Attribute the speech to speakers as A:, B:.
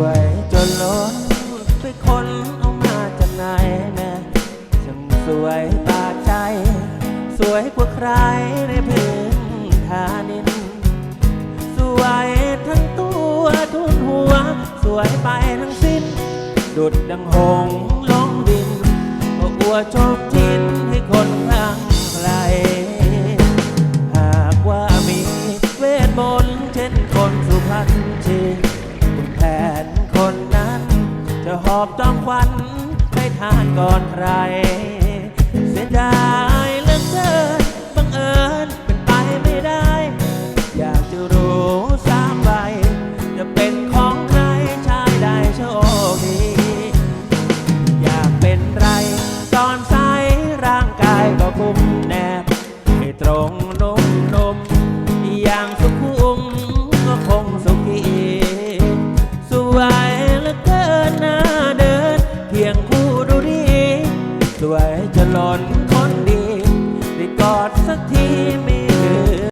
A: วยจนล้นไปคนเอามาจากไหนแม่ช่างสวยบาใจ สวยกว่าใครในพื้นฐานิน สวยทั้งตัวทุนหัว สวยไปทั้งสิ้น ดุดดังหงลงดินก็อวดโชคทินให้คนคลั่งไคลหากว่ามีเวทมนต์เช่นคนสุพรรณชี อบจอมควันไปทานก่อนใคร เสียดายเหลือเกินบังเอิญเป็นไปไม่ได้ อยากจะรู้สามใบจะเป็นของใครชายได้โชคดีอยากเป็นไร ตอนสายร่างกายก็คุมแนบให้ตรง คนคนดีได้กอดสักทีไม่ลืม